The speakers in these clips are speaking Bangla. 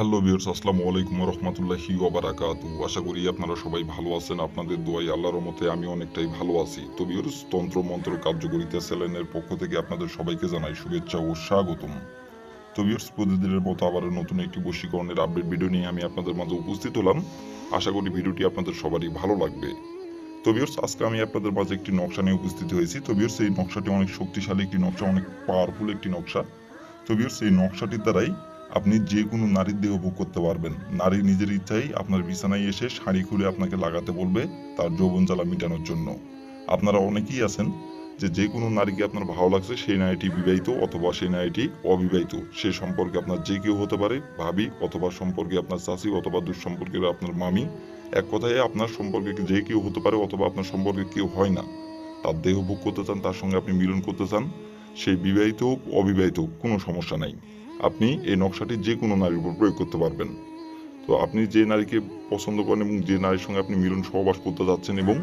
হ্যালো বিয়ার্স আসসালামু আলাইকুম রহমতুল্লাহি ওবারাকাতু আশা করি আপনারা সবাই ভালো আছেন, আপনাদের দোয়াই আল্লাহর মতে আমি অনেকটাই ভালো আছি। তো বিয়ার্স তন্ত্র মন্ত্র কার্যকরিতা সেলেনের পক্ষ থেকে আপনাদের সবাইকে জানাই শুভেচ্ছা ও স্বাগতম। তো বিয়ার্স প্রতিদিনের মতো আবার নতুন একটি বশীকরণের আপডেট ভিডিও নিয়ে আমি আপনাদের মাঝে উপস্থিত হলাম। আশা করি ভিডিওটি আপনাদের সবারই ভালো লাগবে। তো বিয়ার্স আজকে আমি আপনাদের মাঝে একটি নকশা নিয়ে উপস্থিত হয়েছি। তো বিয়ার্স এই নকশাটি অনেক শক্তিশালী একটি নকশা, অনেক পাওয়ারফুল একটি নকশা। তো বিয়ার্স এই নকশাটির দ্বারাই আপনি যে কোনো নারীর দেহ ভোগ করতে পারবেন। নারী নিজের ইচ্ছাই আপনার বিছানায় এসে শাড়ি খুলে আপনাকে লাগাতে বলবে তার যৌবন জ্বালা মেটানোর জন্য। আপনারা অনেকেই আছেন যে যে কোনো নারীকে আপনার ভালো লাগছে সেই নারীটি বিবাহিত অথবা সেই নারীটি অবিবাহিত। সে সম্পর্কে আপনার যে কেউ হতে পারে, ভাবি অথবা সম্পর্কে আপনার চাষি অথবা দুঃসম্পর্কের আপনার মামি। এক কথায় আপনার সম্পর্কে যে কেউ হতে পারে অথবা আপনার সম্পর্কে কেউ হয় না। তার দেহ ভোগ করতে চান, তার সঙ্গে আপনি মিলন করতে চান সেই বিবাহিত হোক, অবিবাহিত হোক, কোনো সমস্যা নাই। আপনি এই নকশাটি যে কোনো নারীর উপর প্রয়োগ করতে পারবেন। তো আপনি যে নারীকে পছন্দ করেন এবং যে নারীর সঙ্গে আপনি মিলন সহবাস করতে যাচ্ছেন এবং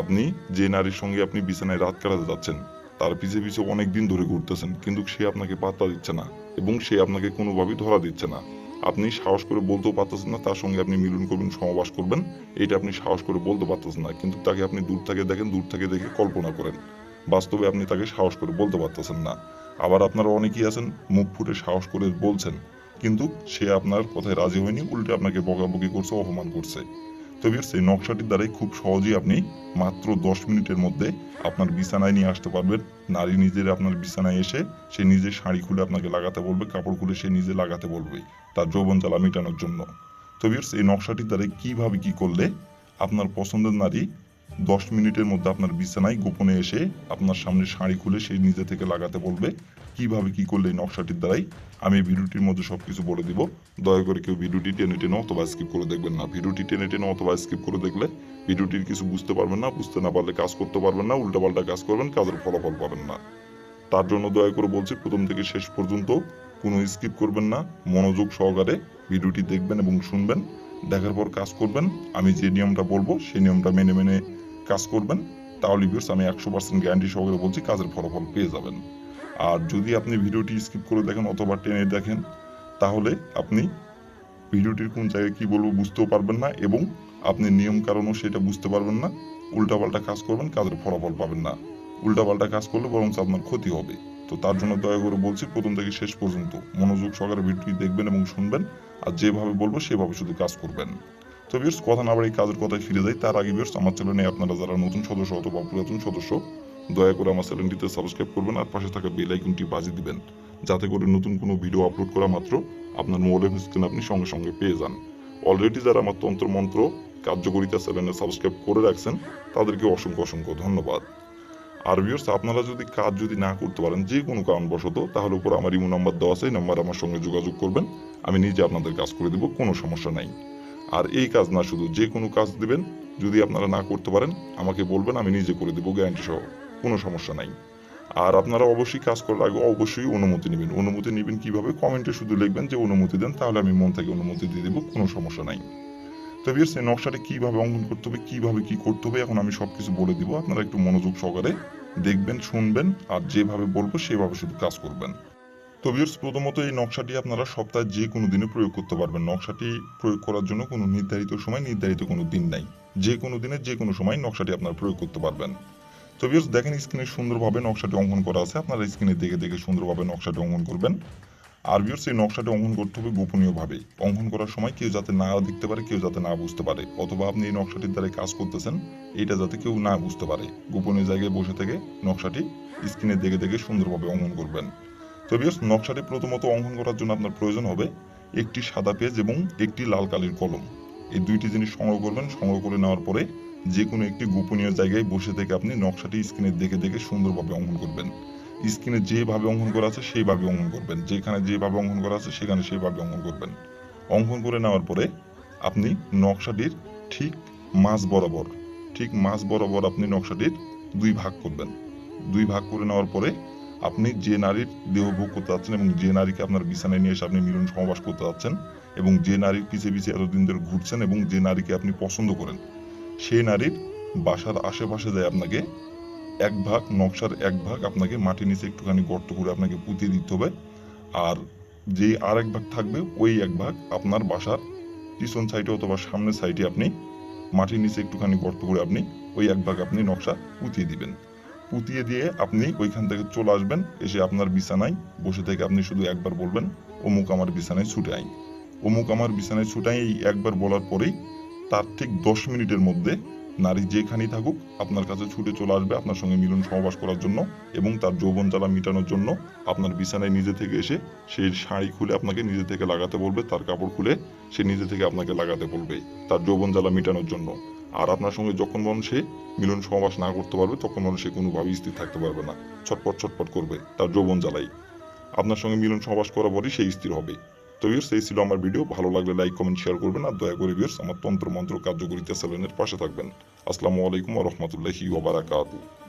আপনি যে নারীর সঙ্গে আপনি বিছানায় রাত কাটাতে যাচ্ছেন, তার পিছে পিছে অনেক দিন ধরে ঘুরতেছেন, কিন্তু সে আপনাকে পাত্তা দিচ্ছে না এবং সে আপনাকে কোনোভাবেই ধরা দিচ্ছে না। আপনি সাহস করে বলতেও পারতেছেন না, তার সঙ্গে আপনি মিলন করবেন সহবাস করবেন এটা আপনি সাহস করে বলতে পারতেছেন না, কিন্তু তাকে আপনি দূর থেকে দেখেন, দূর থেকে দেখে কল্পনা করেন। বাস্তবে আপনি তাকে সাহস করে বলতে পারতেছেন না। আবার আপনারা অনেকেই আছেন, মুখ ফুটে সাহস করে বলছেন, কিন্তু সে আপনার কথায় রাজি হয়নি, উল্টে আপনাকে বকাবকি করছে, অপমান করছে। তবে সেই নকশাটির দ্বারাই খুব সহজেই আপনি মাত্র দশ মিনিটের মধ্যে আপনার বিছানায় নিয়ে আসতে পারবেন। নারী নিজের আপনার বিছানায় এসে সে নিজে শাড়ি খুলে আপনাকে লাগাতে বলবে, কাপড় খুলে সে নিজে লাগাতে বলবে, তার যৌবন জ্বালা মেটানোর জন্য। তবে এই নকশাটির দ্বারাই কীভাবে কি করলে আপনার পছন্দের নারী দশ মিনিটের মধ্যে আপনার বিছানায় গোপনে এসে আপনার সামনে শাড়ি খুলে সেই নিজে থেকে লাগাতে বলবে কীভাবে কি করলে নকশাটির দ্বারাই আমি ভিডিওটির মধ্যে সবকিছু বলে দিব। দয়া করে কেউ ভিডিওটি টেনে টেনে অথবা স্কিপ করে দেখবেন না। ভিডিওটি টেনে টেনে অথবা স্কিপ করে দেখলে ভিডিওটির কিছু বুঝতে পারবেন না, বুঝতে না পারলে কাজ করতে পারবেন না, উল্টাপাল্টা কাজ করবেন, কাজের ফলাফল পাবেন না। তার জন্য দয়া করে বলছি, প্রথম থেকে শেষ পর্যন্ত কোনো স্কিপ করবেন না। মনোযোগ সহকারে ভিডিওটি দেখবেন এবং শুনবেন। দেখার পর কাজ করবেন। আমি যে নিয়মটা বলব, সেই নিয়মটা মেনে মেনে কাজ করবেন, তাহলে ভিউর্স আমি একশো পার্সেন্ট গ্যারান্টি সহকারে বলছি কাজের ফলাফল পেয়ে যাবেন। আর যদি আপনি ভিডিওটি স্কিপ করে দেখেন অথবা টেনে দেখেন, তাহলে আপনি ভিডিওটির কোন জায়গায় কি বলব বুঝতেও পারবেন না এবং আপনি নিয়ম কারণও সেটা বুঝতে পারবেন না, উল্টাপাল্টা কাজ করবেন, কাজের ফলাফল পাবেন না। উল্টাপাল্টা কাজ করলে বরঞ্চ আপনার ক্ষতি হবে। তো তার জন্য দয়া করে বলছি, প্রথম থেকে শেষ পর্যন্ত মনোযোগ সহকারে ভিডিওটি দেখবেন এবং শুনবেন, আর যেভাবে বলব সেভাবে শুধু কাজ করবেন। তো বিয়ার্স কথা না বাড়ি কাজের কথায় ফিরে যাই। তার আগে বিয়ার্স আমার চ্যানেলে আপনারা যারা নতুন, সদস্য অথবা পুরাতন সদস্য, দয়া করে আমার চ্যানেলটিতে সাবস্ক্রাইব করবেন আর পাশে থাকা বেল আইকনটি বাজিয়ে দিবেন, যাতে করে নতুন কোনো ভিডিও আপলোড করা মাত্র আপনার মোবাইলের স্ক্রিন আপনি সঙ্গে সঙ্গে পেয়ে যান। অলরেডি যারা আমার তন্ত্র মন্ত্র কার্যকরিতা চ্যানেলে সাবস্ক্রাইব করে রাখছেন, তাদেরকে অসংখ্য অসংখ্য ধন্যবাদ। আর ভিউর্স আপনারা যদি কাজ যদি না করতে পারেন, যে কোনো কারণবশত, তাহলে উপর আমার ইমো নাম্বার দেওয়া আছে, এই নাম্বার আমার সঙ্গে যোগাযোগ করবেন। আমি নিজে আপনাদের কাজ করে দেবো, কোনো সমস্যা নাই। আর এই কাজ না, শুধু যে কোনো কাজ দিবেন, যদি আপনারা না করতে পারেন, আমাকে বলবেন, আমি নিজে করে দেবো গ্যারান্টি সহ, কোনো সমস্যা নাই। আর আপনারা অবশ্যই কাজ করার আগে অবশ্যই অনুমতি নেবেন। অনুমতি নেবেন কীভাবে? কমেন্টে শুধু লিখবেন যে অনুমতি দেন, তাহলে আমি মন থেকে অনুমতি দিয়ে দেবো, কোনো সমস্যা নাই। তো বিয়ার্স এই নকশাটা কীভাবে অঙ্কন করতে হবে, কীভাবে কী করতে হবে, এখন আমি সব কিছু বলে দিব। আপনারা একটু মনোযোগ সহকারে দেখবেন, শুনবেন, আর যেভাবে বলব, সেভাবে শুধু কাজ করবেন। তো বিয়ার্স প্রথমত এই নকশাটি আপনারা সপ্তাহে যে কোনো দিনে প্রয়োগ করতে পারবেন। নকশাটি প্রয়োগ করার জন্য কোনো নির্ধারিত সময়, নির্ধারিত কোনো দিন নাই। যে কোনো দিনে, যে কোনো সময় নকশাটি আপনারা প্রয়োগ করতে পারবেন। তো বিয়ার্স দেখেন স্ক্রিনে সুন্দরভাবে নকশাটি অঙ্কন করা আছে। আপনারা স্ক্রিনে দেখে দেখে সুন্দরভাবে নকশাটি অঙ্কন করবেন। আর বিয়ার্স এই নকশাটি অঙ্কন করতে হবে গোপনীয়ভাবে। অঙ্কন করার সময় কেউ যাতে না দেখতে পারে, কেউ যাতে না বুঝতে পারে। অথবা আপনি এই নকশাটির দ্বারা কাজ করতেছেন এটা যাতে কেউ না বুঝতে পারে। গোপনীয় জায়গায় বসে থেকে নকশাটি স্ক্রিনে দেখে দেখে সুন্দরভাবে অঙ্কন করবেন। তো বিয়ার্স নকশাটি প্রথমত অঙ্কন করার জন্য আপনার প্রয়োজন হবে একটি সাদা পেজ এবং একটি লাল কালির কলম। এই দুইটি জিনিস সংগ্রহ করবেন, সংগ্রহ করে নেওয়ার পরে যে কোনো একটি গোপনীয় জায়গায় বসে থেকে আপনি নকশাটি স্ক্রিনে দেখে দেখে সুন্দরভাবে অঙ্কন করবেন। স্ক্রিনে যেভাবে অঙ্কন করা আছে সেইভাবে অঙ্কন করবেন। যেখানে যেভাবে অঙ্কন করা আছে সেখানে সেইভাবে অঙ্কন করবেন। অঙ্কন করে নেওয়ার পরে আপনি নকশাটির ঠিক মাঝ বরাবর, ঠিক মাঝ বরাবর আপনি নকশাটির দুই ভাগ করবেন। দুই ভাগ করে নেওয়ার পরে আপনি যে নারীর দেহ ভোগ করতে যাচ্ছেন এবং যে নারীকে আপনার বিছানায় নিয়ে এসে আপনি মিলন সমাবাস করতে যাচ্ছেন এবং যে নারীর পিছিয়ে পিছিয়ে এতদিন ধরে ঘুরছেন এবং যে নারীকে আপনি পছন্দ করেন, সেই নারীর বাসার আশেপাশে যায় আপনাকে এক ভাগ, নকশার এক ভাগ আপনাকে মাটির নিচে একটুখানি গর্ত করে আপনাকে পুঁতিয়ে দিতে হবে আর যে আর এক ভাগ থাকবে, ওই এক ভাগ আপনার বাসার পিছন সাইডে অথবা সামনের সাইডে আপনি মাটির নিচে একটুখানি গর্ত করে আপনি ওই এক ভাগ আপনি নকশা পুঁতিয়ে দিবেন। পুঁতিয়ে দিয়ে আপনি ওইখান থেকে চলে আসবেন। এসে আপনার বিছানায় বসে থেকে আপনি শুধু একবার বলবেন, অমুক আমার বিছানায় ছুটে আই অমুক আমার বিছানায় ছুটে এই একবার বলার পরেই তার ঠিক দশ মিনিটের মধ্যে নারী যেখানেই থাকুক আপনার কাছে ছুটে চলে আসবে আপনার সঙ্গে মিলন সহবাস করার জন্য এবং তার যৌবন জ্বালা মেটানোর জন্য আপনার বিছানায় নিজে থেকে এসে সেই শাড়ি খুলে আপনাকে নিজে থেকে লাগাতে বলবে, তার কাপড় খুলে সে নিজে থেকে আপনাকে লাগাতে বলবে, তার যৌবন জ্বালা মেটানোর জন্য। আর আপনার সঙ্গে যখন মন সে মিলন সমাবাস না করতে পারবে, তখন মন সে কোনোভাবেই স্থির থাকতে পারবে না। ছটপট ছটপট করবে, তার যৌবন জ্বালাই। আপনার সঙ্গে মিলন সমাবাস করার পরই সেই স্থির হবে। তো ভিউর্স এই ছিল আমার ভিডিও ভালো লাগলে লাইক কমেন্ট শেয়ার করবেন আর দয়া করে ভিউর্স আমার তন্ত্র মন্ত্র কার্যকরিতা চ্যানেলের পাশে থাকবেন। আসসালামু আলাইকুম রাহমাতুল্লাহি ওয়া বারাকাতুহু।